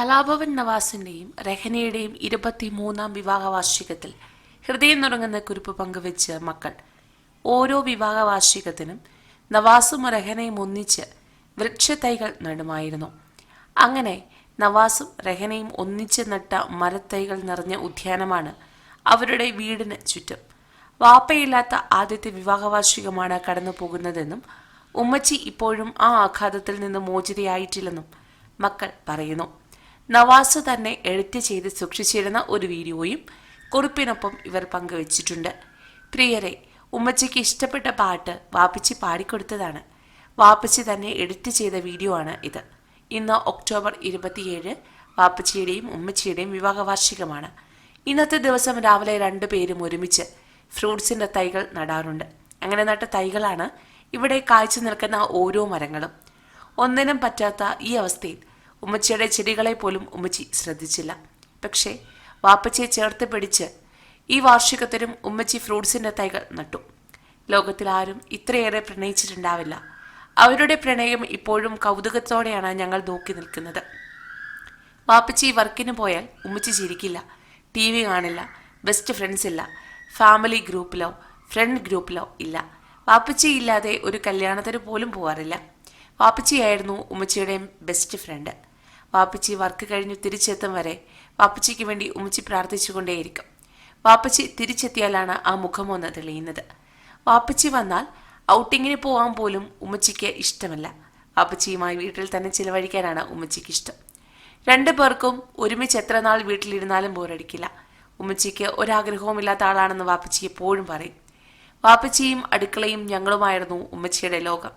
കലാഭവൻ നവാസിന്റെയും രഹനയുടെയും ഇരുപത്തിമൂന്നാം വിവാഹ വാർഷികത്തിൽ ഹൃദയം നുറങ്ങുന്ന കുറിപ്പ് പങ്കുവെച്ച് മക്കൾ. ഓരോ വിവാഹ വാർഷികത്തിനും നവാസും രഹനയും ഒന്നിച്ച് വൃക്ഷത്തൈകൾ നടുമായിരുന്നു. അങ്ങനെ നവാസും രഹനയും ഒന്നിച്ച് നട്ട മരത്തൈകൾ നിറഞ്ഞ ഉദ്യാനമാണ് അവരുടെ വീടിന് ചുറ്റും. വാപ്പയില്ലാത്ത ആദ്യത്തെ വിവാഹ വാർഷികമാണ് കടന്നു പോകുന്നതെന്നും ഉമ്മച്ചി ഇപ്പോഴും ആ ആഘാതത്തിൽ നിന്ന് മോചിതയായിട്ടില്ലെന്നും മക്കൾ പറയുന്നു. നവാസ് തന്നെ എഡിറ്റ് ചെയ്ത് സൂക്ഷിച്ചിരുന്ന ഒരു വീഡിയോയും കുറിപ്പിനൊപ്പം ഇവർ പങ്കുവച്ചിട്ടുണ്ട്. പ്രിയരെ ഉമ്മച്ചയ്ക്ക് ഇഷ്ടപ്പെട്ട പാട്ട് വാപ്പച്ചി പാടിക്കൊടുത്തതാണ്. വാപ്പച്ചി തന്നെ എഡിറ്റ് ചെയ്ത വീഡിയോ ആണ് ഇത്. ഇന്ന് ഒക്ടോബർ ഇരുപത്തിയേഴ് വാപ്പച്ചിയുടെയും ഉമ്മച്ചിയുടെയും വിവാഹ വാർഷികമാണ് ഇന്നത്തെ ദിവസം രാവിലെ രണ്ടു പേരും ഒരുമിച്ച് ഫ്രൂട്ട്സിന്റെ തൈകൾ നടാറുണ്ട്. അങ്ങനെ നട്ട തൈകളാണ് ഇവിടെ കാഴ്ച നിൽക്കുന്ന ഓരോ മരങ്ങളും. ഒന്നിനും പറ്റാത്ത ഈ അവസ്ഥയിൽ ഉമ്മച്ചിയുടെ ചെടികളെ പോലും ഉമ്മച്ചി ശ്രദ്ധിച്ചില്ല. പക്ഷേ വാപ്പച്ചിയെ ചേർത്ത് പിടിച്ച് ഈ വാർഷികത്തിനും ഉമ്മച്ചി ഫ്രൂട്ട്സിന്റെ തൈകൾ നട്ടു. ലോകത്തിൽ ആരും ഇത്രയേറെ പ്രണയിച്ചിട്ടുണ്ടാവില്ല. അവരുടെ പ്രണയം ഇപ്പോഴും കൗതുകത്തോടെയാണ് ഞങ്ങൾ നോക്കി നിൽക്കുന്നത്. വാപ്പച്ചി വർക്കിന് പോയാൽ ഉമ്മച്ചി ചിരിക്കില്ല ടി വി കാണില്ല ബെസ്റ്റ് ഫ്രണ്ട്സ് ഇല്ല ഫാമിലി ഗ്രൂപ്പിലോ ഫ്രണ്ട് ഗ്രൂപ്പിലോ ഇല്ല. വാപ്പച്ചി ഇല്ലാതെ ഒരു കല്യാണത്തിന് പോലും പോവാറില്ല. വാപ്പച്ചിയായിരുന്നു ഉമ്മച്ചിയുടെ ബെസ്റ്റ് ഫ്രണ്ട് വാപ്പച്ചി വർക്ക് കഴിഞ്ഞു തിരിച്ചെത്തും വരെ വാപ്പച്ചിക്ക് വേണ്ടി ഉമ്മച്ചി പ്രാർത്ഥിച്ചുകൊണ്ടേയിരിക്കും. വാപ്പച്ചി തിരിച്ചെത്തിയാലാണ് ആ മുഖമൊന്ന് തെളിയുന്നത്. വാപ്പച്ചി വന്നാൽ ഔട്ടിങ്ങിന് പോകാൻ പോലും ഉമ്മച്ചിക്ക് ഇഷ്ടമല്ല. വാപ്പച്ചിയുമായി വീട്ടിൽ തന്നെ ചിലവഴിക്കാനാണ് ഉമ്മച്ചിക്ക് ഇഷ്ടം. രണ്ടു പേർക്കും ഒരുമിച്ച് എത്ര നാൾ വീട്ടിലിരുന്നാലും ബോറടിക്കില്ല. ഉമ്മച്ചിക്ക് ഒരാഗ്രഹവുമില്ലാത്ത ആളാണെന്ന് വാപ്പച്ചി എപ്പോഴും പറയും. വാപ്പച്ചിയും അടുക്കളയും ഞങ്ങളുമായിരുന്നു ഉമ്മച്ചിയുടെ ലോകം.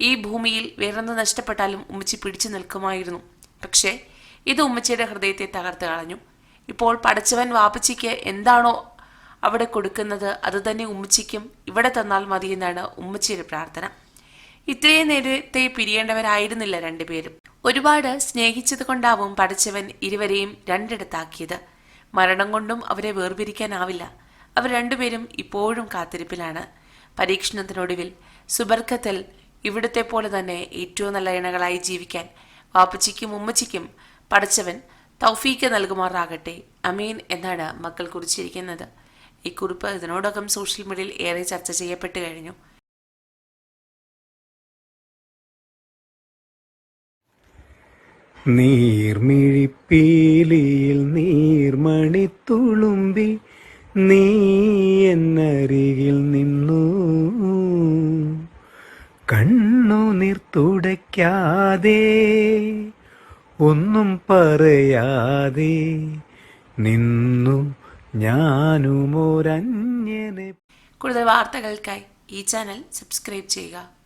ഈ ഭൂമിയിൽ വേറൊന്ന് നഷ്ടപ്പെട്ടാലും ഉമ്മച്ചി പിടിച്ചു നിൽക്കുമായിരുന്നു. പക്ഷേ ഇത് ഉമ്മച്ചിയുടെ ഹൃദയത്തെ തകർത്ത് കളഞ്ഞു. ഇപ്പോൾ പടച്ചവൻ വാപ്പച്ചിക്ക് എന്താണോ അവിടെ കൊടുക്കുന്നത് അത് തന്നെ ഉമ്മച്ചിക്കും ഇവിടെ തന്നാൽ മതിയെന്നാണ് ഉമ്മച്ചിയുടെ പ്രാർത്ഥന. ഇത്രയും നേരത്തെ പിരിയേണ്ടവരായിരുന്നില്ല രണ്ടുപേരും. ഒരുപാട് സ്നേഹിച്ചത് കൊണ്ടാവും പടച്ചവൻ ഇരുവരെയും രണ്ടിടത്താക്കിയത്. മരണം കൊണ്ടും അവരെ വേർപിരിക്കാനാവില്ല. അവർ രണ്ടുപേരും ഇപ്പോഴും കാത്തിരിപ്പിലാണ്. പരീക്ഷണത്തിനൊടുവിൽ സുബർക്കത്തിൽ ഇവിടുത്തെ പോലെ തന്നെ ഏറ്റവും നല്ല ഇണകളായി ജീവിക്കാൻ വാപ്പച്ചിക്കും ഉമ്മച്ചിക്കും പഠിച്ചവൻ തൗഫീക്ക് നൽകുമാറാകട്ടെ. അമീൻ എന്നാണ് മക്കൾ കുറിച്ചിരിക്കുന്നത്. ഈ കുറിപ്പ് ഇതിനോടകം സോഷ്യൽ മീഡിയയിൽ ഏറെ ചർച്ച ചെയ്യപ്പെട്ടു കഴിഞ്ഞു. നീർമിഴിപ്പീലിയിൽ നീർമണി തുളുമ്പി നീ എന്നരികിൽ നിന്നു. കണ്ണുനീർ നിർത്തുടയ്ക്കാതെ ഒന്നും പറയാതെ നിന്നു ഞാനുമൊരന്യനെ. കൂടുതൽ വാർത്തകൾക്കായി ഈ ചാനൽ സബ്സ്ക്രൈബ് ചെയ്യുക.